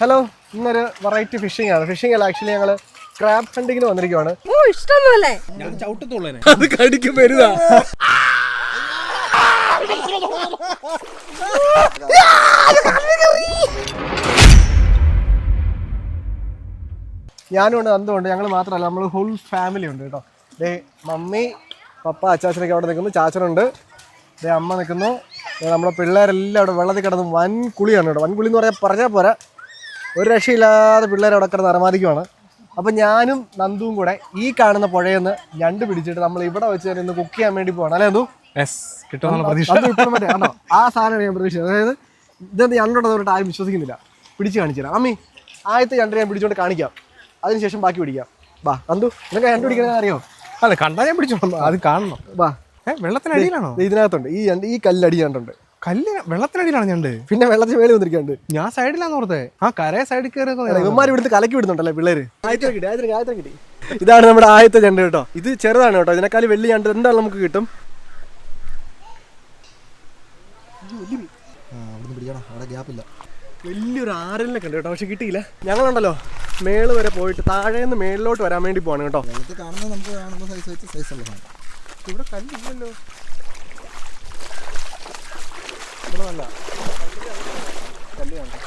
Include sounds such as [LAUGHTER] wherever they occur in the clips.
Hello ഇന്നൊരു variety fishing ആണ്. Fishing അല്ല ആക്ച്വലി ഞങ്ങൾ ക്രാബ് ഹണ്ടിങ്ങിന് വന്നിരിക്കുവാണ്. ഓ ഇഷ്ടം പോലെ. ഞാൻ ചവിട്ടത്തുള്ളേനെ അത് കടിക്കും വരുതാ ഞാനും ഉണ്ട് അന്തുണ്ട് ഞങ്ങൾ മാത്രമല്ല നമ്മൾ ഫുൾ ഫാമിലി ഉണ്ട് കേട്ടോ. ദേ മമ്മി പപ്പ അച്ചാച്ചനൊക്കെ അവിടെ നിൽക്കുന്നു. ചാച്ചനുണ്ട്. ദേ അമ്മ നിൽക്കുന്നു. നമ്മുടെ പിള്ളേരെല്ലാം അവിടെ വെള്ളത്തിൽ കിടന്ന് വൻ കുളിയാണ് കേട്ടോ. വൻ കുളി എന്ന് പറയാൻ പറഞ്ഞാൽ പോരാ. ഒരു രക്ഷയില്ലാതെ പിള്ളേർ അവിടെ കിടന്ന് അറമാദിക്കുവാണ് അപ്പം ഞാനും നന്ദുവും കൂടെ ഈ കാണുന്ന പുഴയിൽ നിന്ന് ഞണ്ട് പിടിച്ചിട്ട് നമ്മൾ ഇവിടെ വെച്ച് തന്നെ ഇന്ന് കുക്ക് ചെയ്യാൻ വേണ്ടി പോകണം അല്ലേ നന്ദു? ആ സാധനം ഞാൻ പ്രതീക്ഷിച്ചത് അതായത് ഇതെന്ത് ഞണ്ടുണ്ടെന്ന് പറഞ്ഞിട്ട് ആരും വിശ്വസിക്കുന്നില്ല. പിടിച്ച് കാണിച്ചു തരാം. അമ്മി ആദ്യത്തെ ഞണ്ട് ഞാൻ പിടിച്ചോണ്ട് കാണിക്കാം. അതിനുശേഷം ബാക്കി പിടിക്കാം. ബാ നന്ദു നിനക്ക് ഞണ്ട് പിടിക്കണമെന്ന് അറിയോ? അല്ല കണ്ടാൽ ഞാൻ പിടിച്ചോളാം അത് കാണണം. ബാ. വെള്ളത്തിനടിയിലാണോ? ഇതിനകത്തുണ്ട്. ഈ ഈ കല്ലടി ഞണ്ടുണ്ട്. കല്ല് വെള്ളത്തിനടിയിലാണ് ഞണ്ട് പിന്നെ വെള്ളത്തിൽ മേളിൽ വന്നിരിക്കുന്നുണ്ട്. ഞാൻ സൈഡിലാന്ന് ഓർത്തേ. ആ കരയെ സൈഡിൽ കയറി ഇവന്മാർ ഇവിടുത്തെ കലക്കി വിടുന്നുണ്ടല്ലേ പിള്ളേര്? ആയത്തെ കിട്ടി ഇതാണ് നമ്മുടെ ആദ്യത്തെ ഞണ്ട് കേട്ടോ. ഇത് ചെറുതാണ് കേട്ടോ. ഇതിനേക്കാൾ വെള്ളി ഞണ്ട് എന്തായാലും നമുക്ക് കിട്ടും? വലിയൊരു ആരലിനെ കണ്ടു കേട്ടോ. പക്ഷെ കിട്ടിയില്ല. ഞങ്ങളുണ്ടല്ലോ. മേൾ വരെ പോയിട്ട് താഴെ നിന്ന് മേളിലോട്ട് വരാൻ വേണ്ടി പോവാണ് കേട്ടോ. ഇവിടെ കാണുന്നത് നമുക്ക് കാണുന്ന സൈസ് വെച്ച് സൈസ് ഉള്ള സാധനം ഇവിടെ കല്ലില്ലല്ലോ ഇവിടെ നല്ല കല്ല് കണ്ടോ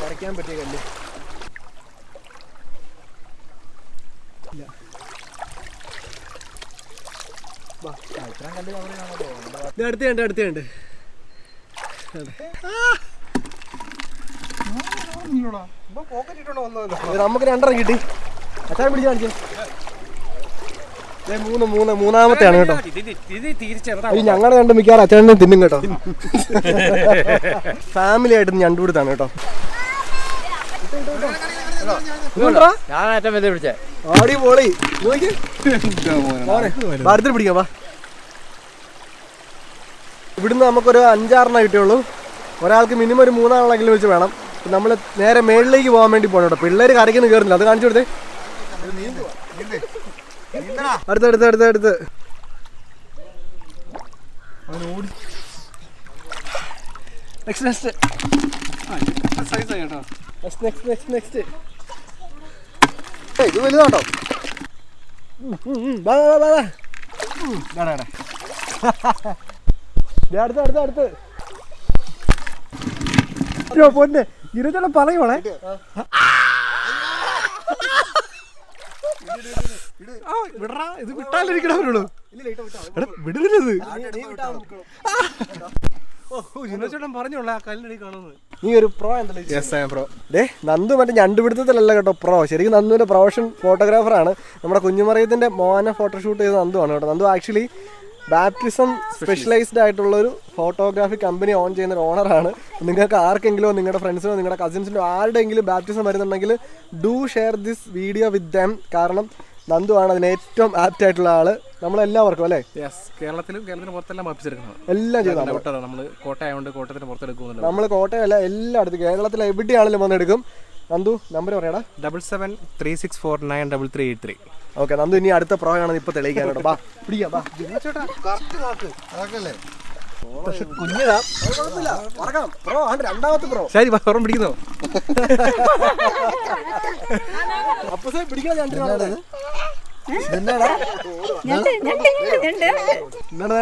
വരയ്ക്കാൻ പറ്റിയ കല്ല് നമുക്ക് രണ്ടെണ്ണം കിട്ടി അച്ഛൻ പിടിച്ചു കാണിച്ചേ മൂന്ന് മൂന്ന് മൂന്നാമത്തെയാണ് കേട്ടോ. ഇത് ഞങ്ങളുടെ കണ്ട് മിക്കവാറും അച്ഛനും തിന്നും കേട്ടോ. ഫാമിലി ആയിട്ട് ഞണ്ട് കൊടുത്താണ് കേട്ടോ. ഞാൻ ഏറ്റവും വലിയ പിടിച്ചേ. ആടി പോളി ഭാരത്തിൽ പിടിക്കാം വാ. ഇവിടുന്ന് നമുക്കൊരു അഞ്ചാറെണ്ണം കിട്ടിയുള്ളൂ. ഒരാൾക്ക് മിനിമം ഒരു മൂന്നാളെങ്കിലും വെച്ച് വേണം. നമ്മൾ നേരെ മേളിലേക്ക് പോകാൻ വേണ്ടി പോകണം കേട്ടോ. പിള്ളേർ കരയ്ക്കൊന്നും കയറുന്നില്ല അത് കാണിച്ചു കൊടുത്തേ. അടുത്ത് അടുത്ത് അടുത്ത് അടുത്ത്. Next next next next next next ഇത് വലുതാട്ടോ. അടുത്ത് അടുത്ത് അടുത്ത്. പൊന്നെ. ഇരുചെല്ലാം പറയുവാണേ ആ വിടറാ. ഇത് വിട്ടാലിരിക്കണവരുള്ളൂ എടാ വിടരുത് ചേട്ടൻ പറഞ്ഞോളൂ ആ കല്ലിനടി കാണുന്നത്. നീ ഒരു പ്രോ എന്തല്ലേ യെസ് ഐ പ്രോ ഡേ നന്ദു മറ്റേ ഞണ്ടുപിടുത്തത്തിലല്ല കേട്ടോ പ്രോ. ശരിക്കും നന്ദുവിന്റെ പ്രൊഫഷൻ ഫോട്ടോഗ്രാഫറാണ് നമ്മുടെ കുഞ്ഞുമറിയത്തിന്റെ മോനെ ഫോട്ടോഷൂട്ട് ചെയ്ത നന്ദു ആണ് കേട്ടോ. നന്ദു ആക്ച്വലി ബാപ്റ്റിസം സ്പെഷ്യലൈസ്ഡ് ആയിട്ടുള്ള ഒരു ഫോട്ടോഗ്രാഫി കമ്പനി ഓൺ ചെയ്യുന്ന ഒരു ഓണറാണ് നിങ്ങൾക്ക് ആർക്കെങ്കിലും നിങ്ങളുടെ ഫ്രണ്ട്സിനോ നിങ്ങളുടെ കസിൻസിനോ ആരുടെയെങ്കിലും ബാപ്റ്റിസം വരുന്നുണ്ടെങ്കിൽ do share this video with them കാരണം നന്ദു ആണ് അതിന് ഏറ്റവും ആപ്റ്റ് ആയിട്ടുള്ള ആൾ. നമ്മളെല്ലാവർക്കും അല്ലേ? യെസ് കേരളത്തിലും കേരളത്തിന് പുറത്തെല്ലാം വാപ്പിച്ചെടുക്കുന്നത് എല്ലാം ചെയ്തു നമ്മൾ നമ്മൾ. കോട്ടയമായോണ്ട് കോട്ടയത്തിന് പുറത്തെടുക്കുന്നുണ്ട്. നമ്മൾ കോട്ടയമല്ല എല്ലായിടത്തും കേരളത്തിൽ എവിടെയാണെങ്കിലും വന്നെടുക്കും. നന്ദു നമ്പർ പറയടാ. Double seven three six four nine double three eight three okay Nandu ഇനി അടുത്ത പ്രോ ആണെന്ന് ഇപ്പൊ തെളിയിക്കാൻ കേട്ടോ ബാ പിടിക്കാം ബാ. അതൊക്കെയല്ലേ പക്ഷെ പറഞ്ഞോ ശരി ഓർമ്മ പിടിക്കുന്നോ? അപ്പൊ പിടിക്കാൻ ഞാൻ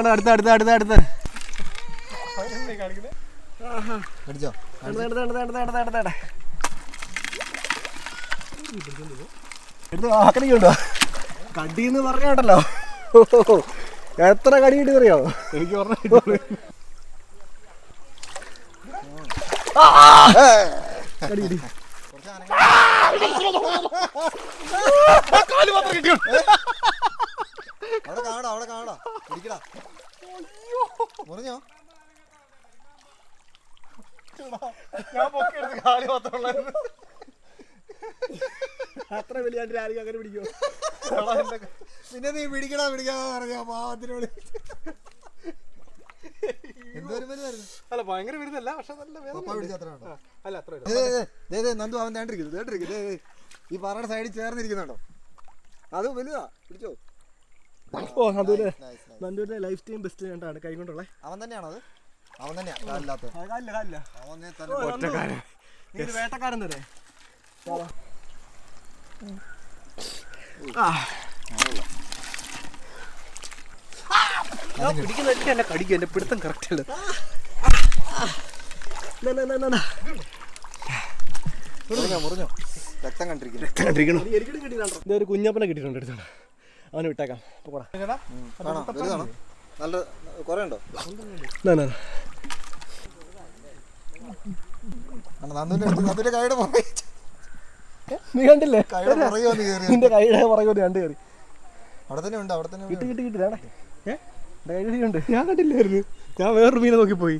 അടുത്ത അടുത്ത അടുത്ത അടുത്ത. അടിച്ചോ? അടുത്ത അടുത്ത അടുത്ത അടുത്ത അടുത്ത അടുത്ത അടുത്ത. എടുത്ത് ആക്രമിക്കുണ്ടോ കടിന്ന് പറഞ്ഞോണ്ടല്ലോ എത്ര കടി കിട്ടി അറിയോ എനിക്ക് ഓർമ്മ കടി കിട്ടി അവിടെ കാണാ അവിടെ കാണാ. പിടിക്കടാ മുറിഞ്ഞോ? ഞാൻ പൊക്കെടുത്ത് കാൽ മാത്രമുള്ളായിരുന്നു അത്ര വലിയ ആരും അങ്ങനെ പിടിക്കോ പിന്നെ നീ പിടിക്കടാ പിടിക്കാ പറഞ്ഞ പാവത്തിനോട്. അല്ല ഭയങ്കര വരുന്നല്ല പക്ഷെ നല്ല അല്ല അത്ര നന്ദു അവൻ തേണ്ടിരിക്കുന്നു തേണ്ടിരിക്കുന്നു. ഈ പാറയുടെ സൈഡിൽ ചേർന്നിരിക്കുന്നുണ്ടോ? അത് വലുതാ പിടിച്ചോ. ഓ ലൈഫ് ടൈം ബെസ്റ്റ് കണ്ടാണ് കൈ കൊണ്ടുള്ള അവൻ തന്നെയാണോ അത്? അവൻ തന്നെയാ വേട്ടക്കാരൻ തന്നെ പിടിക്കുന്ന എന്നെ കടിക്കും എന്റെ പിടുത്തം കറക്റ്റ് അല്ല. മുറിഞ്ഞോ മുറിഞ്ഞോ. രക്തം കണ്ടിരിക്കുന്നു. കണ്ടിരിക്കണം ഇത് ഒരു കുഞ്ഞപ്പനെ കിട്ടിയിട്ടുണ്ട് എടുത്തോണ്ട്. അവന് വിട്ടേക്കാം. നല്ല കുറേ ഉണ്ടോ? നന്ദുവിന്റെ അടുത്ത് നന്ദുവിന്റെ കൈയുടെ പുറകെ നീ കണ്ടില്ലേ? നിന്റെ കൈയുടെ പുറകെ ഒരു രണ്ട് കയറി. അവിടെ തന്നെ ഉണ്ട് അവിടെ തന്നെ കിട്ടി കിട്ടി കിട്ടി. വേണേ ഏ? എന്റെ ഉണ്ട്. ഞാൻ കണ്ടില്ലായിരുന്നു. ഞാൻ വേറൊരു മീനെ നോക്കി പോയി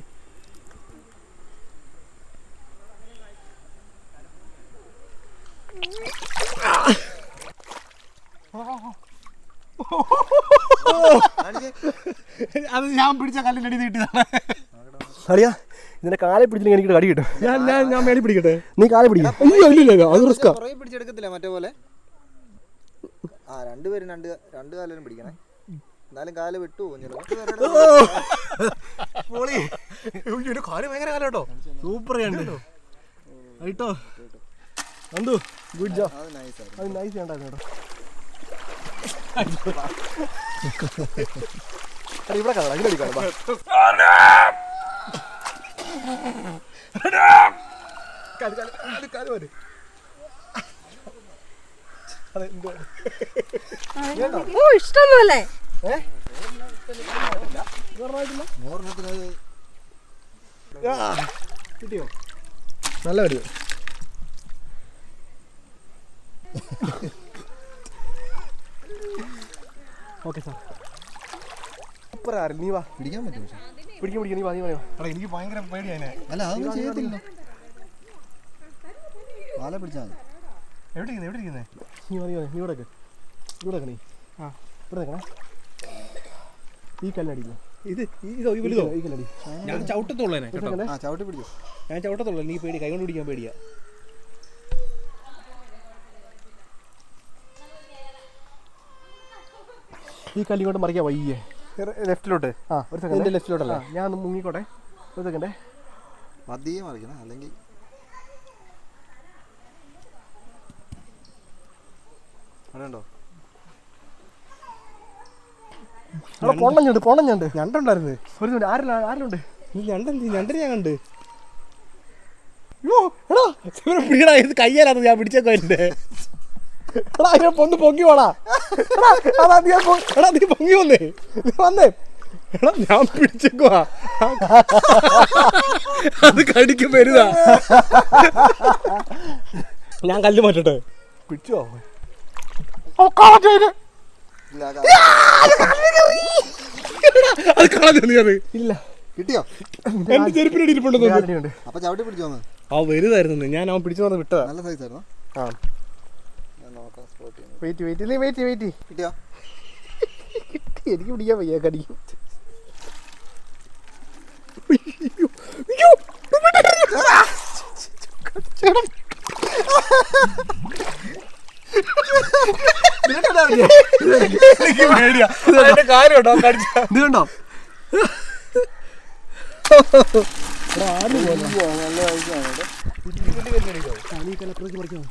അത് ഞാൻ പിടിച്ച കല്ലിന്റെ അടി നീട്ടിയതാണ് അറിയാ ഇതിന്റെ കാലെ പിടിച്ചില്ലെങ്കിൽ എനിക്ക് കടി കിട്ടും. ഞാൻ ഞാൻ ഞാൻ മേടി പിടിക്കട്ടെ? നീ കാലെ പിടിക്കും. അയ്യോ ഇല്ല ഇല്ല അത് റിസ്കാ പുറകെ പിടിച്ചെടുക്കത്തില്ല മറ്റേ പോലെ? ആ രണ്ടുപേരും രണ്ട് രണ്ട് കാലും പിടിക്കണേ. എന്നാലും കാൽ വിട്ടു പൊളി. കാൽ ഭയങ്കര കാലം കേട്ടോ സൂപ്പർ കണ്ടു കേട്ടോ അന്തു ഗുഡ് ജോബ് അത് നൈസ് കേട്ടോ. ഇവിടെ കാണാം ഇതിലടിക്കാം ഓ ഇഷ്ടം പോലെ കിട്ടിയോ? നല്ല വരുത് ഓക്കെ സാർ. സൂപ്പർ ആര് നീ വാ. പിടിക്കാൻ പറ്റും പക്ഷെ പിടിക്കും പിടിക്കും നീ നീ എടാ എനിക്ക് ഭയങ്കര പേടിയാണ് അല്ല അതൊന്നും ചെയ്യത്തില്ല വാല പിടിച്ചാൽ മതി. എവിടെ ഇരിക്കുന്നത് എവിടെ ഇരിക്കുന്നത് നീ ഇവിടെ. ഇവിടെ നീ. ആ. ഇവിടെ ഈ കല്ലടിയില്ല? ഇത് ഈ- ഇതോ ഈ വലുതോ? ഈ കല്ലടി. ഞാൻ ചവിട്ടത്തുള്ളേനെ കേട്ടോ. ആ ചവിട്ടി പിടിച്ചു. ഞാൻ ചവിട്ടത്തുള്ളൂ നീ പേടി കൈ കൊണ്ട് പിടിക്കാൻ പേടിയാ. ഈ കല്ലി കൊണ്ട് മറിക്കാൻ വയ്യേ. ലെഫ്റ്റിലോട്ട്. ആ ഒരു സെക്കൻഡ് ലെഫ്റ്റിലോട്ടല്ലേ? ഞാൻ ഒന്ന് മുങ്ങിക്കോട്ടെ. ഒരു സെക്കൻഡേ മതിയെ മറിക്കണം അല്ലെങ്കിൽ അവിടെ ഉണ്ടോ അവിടെ പൊണ്ണഞ്ഞുണ്ട് പൊണ്ണഞ്ഞുണ്ട് ഞണ്ടുണ്ടായിരുന്നു. ഒരു മിനിറ്റ് ആരെല്ലാം ഞണ്ടിനെ ഞാൻ കണ്ട്. യോ എടാ. ഇത് ഞാൻ പിടിച്ചേക്കോ എടാ അതിനെ പൊന്ന് പൊങ്ങി വേണാ എടാ നീ എടാ നീ പൊങ്ങി വന്നേ. നീ വന്നേ. എടാ ഞാൻ പിടിച്ചേക്കുവാ. അത് കടിക്ക് വരുതാ ഞാൻ കല്ല് മാറ്റട്ടെ. പിടിച്ചോ? അത്. കളഞ്ഞു നീ അത് ഇല്ല. കിട്ടിയോ? എന്റെ ചെരുപ്പിനടി ഇരിപ്പുണ്ടെന്ന് ആ വരുതായിരുന്നു ഞാൻ അവൻ പിടിച്ചു വന്ന് വിട്ടതാ. നല്ല സൈസ് ആയിരുന്നു? ആ ഞാൻ നോക്കാം സ്പോട്ട് ചെയ്യുന്നത് വെയിറ്റ് വെയിറ്റ് നീ വെയിറ്റ് വെയിറ്റ് കിട്ടിയോ? കിട്ടി എനിക്ക് പിടിക്കാൻ വയ്യ കടിക്കും. എനിക്ക് പേടിയാ അതിന്റെ കാര്യം ഉണ്ടോ കടിച്ച. ഇത് കണ്ടോ നല്ല സൈസാണ് കേട്ടോ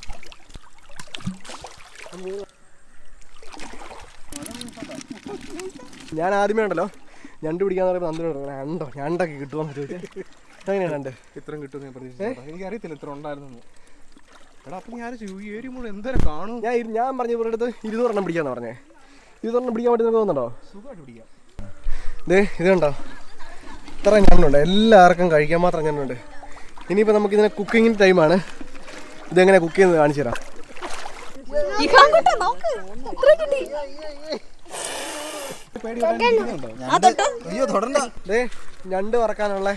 ഞാൻ ആദ്യമേ ഉണ്ടല്ലോ ഞണ്ട് പിടിക്കാന്ന് പറയുമ്പോൾ നന്ദി ഞണ്ടോ? ഞണ്ടൊക്കെ കിട്ടുമെന്ന് ചോദിച്ചാൽ എങ്ങനെയാണ് ഞണ്ട്? ഇത്രയും കിട്ടും ഞാൻ പ്രതീക്ഷിച്ചു എനിക്ക് അറിയത്തില്ല ഇത്ര ഉണ്ടായിരുന്നു എടാ അപ്പൊ ഞാൻ ഈ ഏരി മുഴുവൻ എന്തോരം കാണും? ഞാൻ ഞാൻ പറഞ്ഞ ഇവരുടെ അടുത്ത് ഇരുന്നൂറെണ്ണം പിടിക്കാന്ന് പറഞ്ഞേ. ഇരുന്നൂറെണ്ണം പിടിക്കാൻ പറ്റുന്ന തോന്നുന്നുണ്ടോ സുഖമായിട്ട് പിടിക്കാം. ഇത് കണ്ടോ? ഇത്ര ഞണ്ടുണ്ട്. എല്ലാവർക്കും കഴിക്കാൻ മാത്രം ഞണ്ടുണ്ട്. ഇനിയിപ്പോൾ നമുക്ക് ഇതിനെ കുക്കിങ്ങിന്റെ ടൈമാണ് ഇതെങ്ങനെ കുക്ക് ചെയ്യുന്നത് കാണിച്ചു തരാം. നോക്ക്. എത്ര കിട്ടി. ഞണ്ട് വറക്കാനുള്ള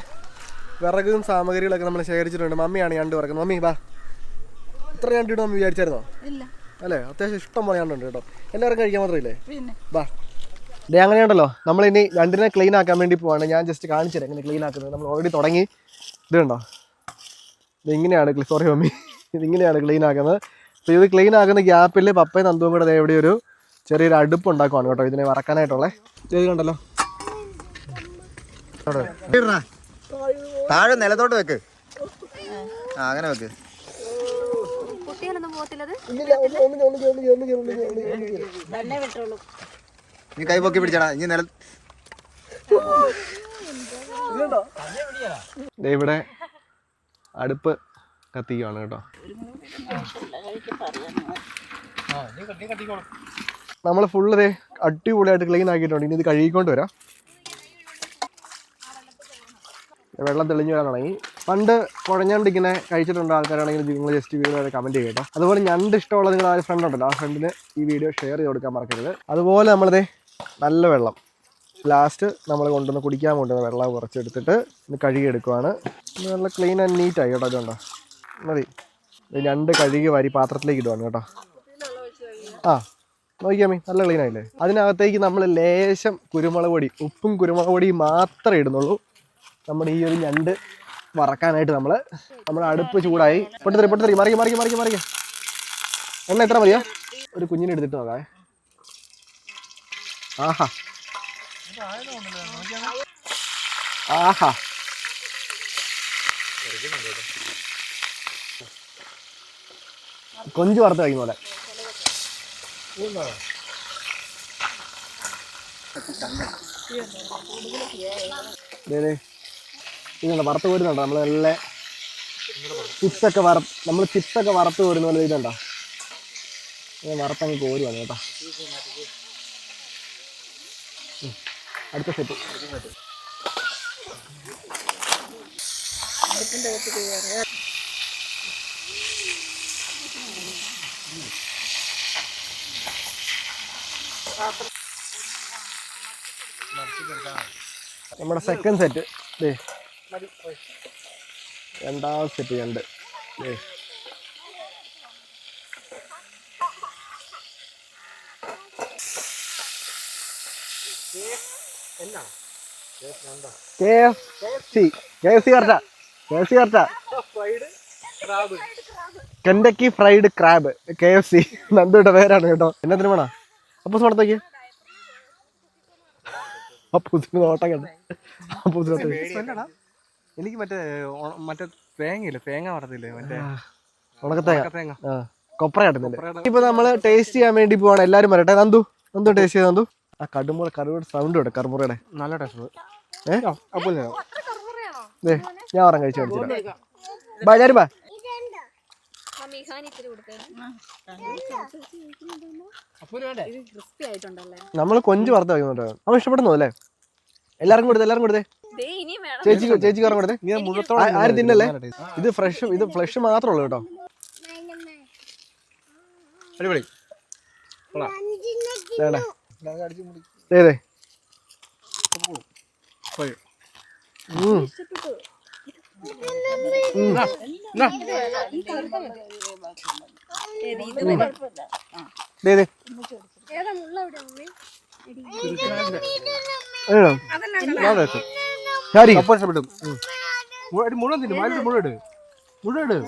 വിറകും സാമഗ്രികളൊക്കെ നമ്മൾ ശേഖരിച്ചിട്ടുണ്ട്. മമ്മിയാണ് ഞണ്ട് വറക്കുന്നത്. മമ്മി വാ. ഇത്ര ഞണ്ട് മമ്മി വിചാരിച്ചായിരുന്നോ? ഇല്ല. അല്ലേ? അത്യാവശ്യം ഇഷ്ടം പോലെ ഞണ്ടുണ്ട് കേട്ടോ. എല്ലാവരും കഴിക്കാൻ മാത്രമില്ലേ പിന്നെ. വാ. ഡേ അങ്ങനെയുണ്ടല്ലോ. നമ്മൾ ഇനി ഞണ്ടിനെ ക്ലീൻ ആക്കാൻ വേണ്ടി പോവാണ്. ഞാൻ ജസ്റ്റ് കാണിച്ചു തരാം എങ്ങനെ ക്ലീൻ ആക്കുന്നത്. നമ്മൾ ഓൾറെഡി തുടങ്ങി. ഇത് കണ്ടോ? ഇത് ഇങ്ങനെയാണ് സോറി മമ്മി. ഇതിങ്ങനെയാണ് ഇങ്ങനെയാണ് ക്ലീൻ ആക്കുന്നത്. അപ്പോൾ ഇത് ക്ലീൻ ആക്കുന്ന ഗ്യാപ്പിൽ പപ്പയും നന്ദുവും കൂടെ ദേ ഇവിടെ ഒരു ചെറിയൊരു അടുപ്പ് ഉണ്ടാക്കുവാണ് കേട്ടോ ഇതിനെ വറക്കാനായിട്ടുള്ളത് ഇത് കണ്ടല്ലോ. താഴെ നിലത്തോട്ട് വെക്ക്. ആ അങ്ങനെ വെക്ക്. നീ കൈ പൊക്കി പിടിച്ചടാ. ഇനി നില ദേ ഇവിടെ അടുപ്പ് കത്തിക്കുകയാണ് കേട്ടോ. നമ്മൾ ഫുള്ള് ഇതേ അടിപൊളിയായിട്ട് ക്ലീൻ ആക്കിയിട്ടുണ്ട്. ഇനി ഇത് കഴുകിക്കൊണ്ട് വരാം. വെള്ളം തെളിഞ്ഞു വരാൻ തുടങ്ങി. പണ്ട് കുഴഞ്ഞോണ്ട് ഇങ്ങനെ കഴിച്ചിട്ടുണ്ട് ആൾക്കാരാണെങ്കിൽ നിങ്ങൾ ജസ്റ്റ് വീഡിയോ കമന്റ് ചെയ്യട്ടോ അതുപോലെ ഞണ്ട് ഇഷ്ടമുള്ള നിങ്ങൾ ആ ഫ്രണ്ട് ഉണ്ടല്ലോ. ആ ഫ്രണ്ടിന് ഈ വീഡിയോ ഷെയർ ചെയ്ത് കൊടുക്കാൻ മറക്കരുത്. അതുപോലെ നമ്മളിതേ നല്ല വെള്ളം. ലാസ്റ്റ് നമ്മൾ കൊണ്ടുവന്ന് കുടിക്കാൻ കൊണ്ടുവന്ന വെള്ളം കുറച്ചെടുത്തിട്ട് ഇത് കഴുകിയെടുക്കുവാണ്. നല്ല ക്ലീൻ ആൻഡ് നീറ്റായി കേട്ടോ അതുകൊണ്ടോ. മതി. രണ്ട് കഴുകി വരി പാത്രത്തിലേക്ക് ഇടുവാണ് കേട്ടോ. ആ നോക്കിയാമി നല്ല ക്ലീൻ ആയില്ലേ? അതിനകത്തേക്ക് നമ്മൾ ലേശം കുരുമുളക് പൊടി ഉപ്പും കുരുമുളക് പൊടിയും മാത്രമേ ഇടുന്നുള്ളൂ. നമ്മുടെ ഈ ഒരു ഞണ്ട് വറക്കാനായിട്ട് നമ്മൾ നമ്മുടെ അടുപ്പ് ചൂടായി. പൊട്ടിത്തെറി പൊട്ടിത്തെറി മറിക്കും മറിക്കും മറിക്കും മറിക്കും. എണ്ണ എത്ര മതിയോ? ഒരു കുഞ്ഞിനെ എടുത്തിട്ട് നോക്കാം ആഹാ. ആഹാ. കൊഞ്ച് വറുത്ത് കഴിക്കുന്ന പോലെ. ഇതുണ്ട് വറുത്ത് കോരുന്നുണ്ടോ നമ്മൾ നല്ല ചിപ്സൊക്കെ വറ നമ്മൾ ചിപ്സൊക്കെ വറുത്ത് കോരുന്ന പോലെ ഇതുണ്ടോ ഇങ്ങനെ വറുത്തങ്ങ് കോരുവാണ് കേട്ടോ. അടുത്ത സെറ്റ് നമ്മുടെ സെക്കൻഡ് സെറ്റ് രണ്ടാം സെറ്റ് രണ്ട്. K F C fried crab K F C നന്ദിയുടെ പേരാണ് കേട്ടോ. എന്നാ വേണോ? അപ്പൂസ് പടത്തേക്ക് അപ്പൂസിന് നോട്ടം കണ്ട. അപ്പൂസിനകത്ത് എനിക്ക് മറ്റേ മറ്റേ തേങ്ങയില്ല? തേങ്ങ വറത്തില്ലേ? മറ്റേ ഉണക്കത്തേങ്ങ. കൊപ്ര കാട്ടുന്നില്ല ഇപ്പൊ നമ്മൾ ടേസ്റ്റ് ചെയ്യാൻ വേണ്ടി പോവാണ്. എല്ലാരും വരട്ടെ നന്ദു നന്ദു ടേസ്റ്റ് ചെയ്ത് നന്ദു? ആ കടുമുറ കറുവയുടെ സൗണ്ട് കേട്ടെ കറുമുറയുടെ. നല്ല ടേസ്റ്റ് ഏഹ് അപ്പോൾ ഞാൻ ഒരെണ്ണം കഴിച്ചു കാണിച്ചില്ല ബാ ഞാനും ബാ. നമ്മൾ കൊഞ്ച് വറുത്ത് കഴിക്കുന്നുണ്ടോ അവൻ ഇഷ്ടപ്പെടുന്നു അല്ലേ എല്ലാവർക്കും കൊടുത്തേ എല്ലാവർക്കും കൊടുത്തേ. ചേച്ചി ഇനിയും വേണം. ചേച്ചി കാരണം കൊടുത്തേ. ആരും തിന്നല്ലേ? ഇത് ഫ്രഷ് ഇത് ഫ്ലഷ് മാത്രമേ ഉള്ളൂ കേട്ടോ. അടിപൊളി. വേണ്ടേ ദേ, ദേ. പോയി. ഉം. ദേ, ദേ. ഏതാ? ശരി. മുഴുവൻ തിന്നു. മുഴുവൻ ഇട്. മുഴുവൻ ഇട്.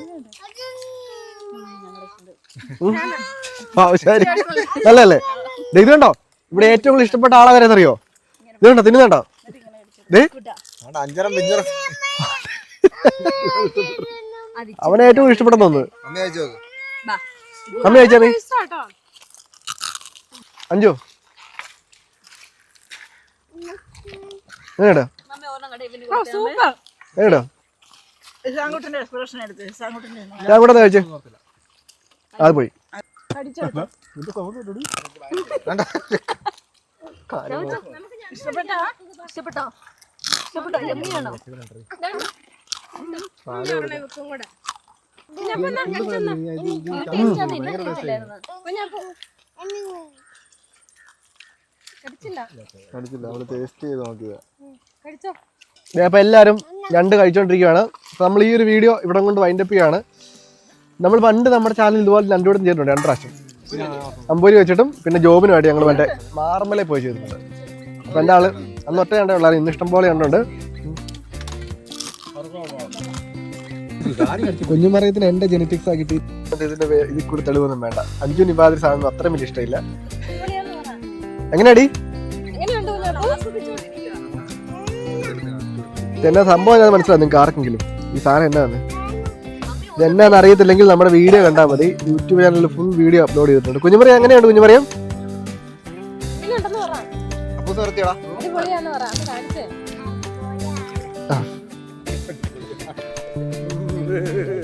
നല്ലല്ലേ ഇത് കണ്ടോ ഇവിടെ ഏറ്റവും കൂടുതൽ ഇഷ്ടപ്പെട്ട ആളെ അറിയോ ഇത് കണ്ടോ തിന്നുന്നുണ്ടോ കണ്ടോ അഞ്ചരം പിഞ്ചറും. അവനെ ഏറ്റവും കൂടുതൽ ഇഷ്ടപ്പെടുന്ന ഒന്ന് അമ്മ അയച്ചു കഴിച്ചേ. അത് പോയി. ഇഷ്ടപ്പെട്ടോ? ഇഷ്ടപ്പെട്ടോ? ഇഷ്ടപ്പെട്ടോ? എമ്മയാണോ കടിച്ചില്ല. അവൾ ടേസ്റ്റ് ചെയ്ത് നോക്കിയത്. അപ്പൊ എല്ലാരും രണ്ട് നമ്മൾ ഈ ഒരു വീഡിയോ ഇവിടെ കൊണ്ട് വൈൻഡപ്പ് ചെയ്യാണ്. നമ്മൾ പണ്ട് നമ്മുടെ ചാനൽ ഇതുപോലെ രണ്ടുകൂടെ ചെയ്തിട്ടുണ്ട് രണ്ട് പ്രാവശ്യം. അമ്പൂരി വെച്ചിട്ടും പിന്നെ ജോബിനുമായിട്ട് ഞങ്ങൾ മറ്റേ മാർമലെ പോയി ചെയ്തിട്ടുണ്ട്. അപ്പൊ എന്റെ ആൾ അന്ന് ഒറ്റ കണ്ടേ ഉള്ളായിരുന്നു ഇന്ന് ഇഷ്ടം പോലെ കണ്ടുണ്ട് കുഞ്ഞുമറിയത്തിന് എന്റെ ജെനറ്റിക്സ് ആക്കിയിട്ട് ഇതിന്റെ ഇതിൽ കൂടി തെളിവൊന്നും വേണ്ട. അഞ്ചു നിബാദിൽ സാധനം അത്ര വലിയ ഇഷ്ടമില്ല. എങ്ങനെയാടി? ഇതെന്നാ സംഭവം ഞാൻ മനസ്സിലാവും നിങ്ങൾക്ക് ആർക്കെങ്കിലും? ഈ സാധനം എന്നാന്ന്? ഇത് എന്നാന്ന് അറിയത്തില്ലെങ്കിൽ നമ്മുടെ വീഡിയോ കണ്ടാൽ മതി. യൂട്യൂബ് ചാനലിൽ ഫുൾ വീഡിയോ അപ്ലോഡ് ചെയ്തിട്ടുണ്ട്. കുഞ്ഞുമറിയ എങ്ങനെയുണ്ട് കുഞ്ഞുമറിയം? ഇങ്ങനെയുണ്ടെന്ന് [LAUGHS]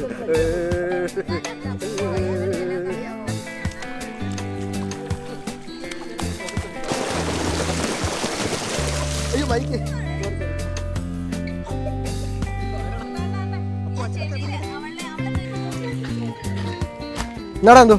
എന്നാടാ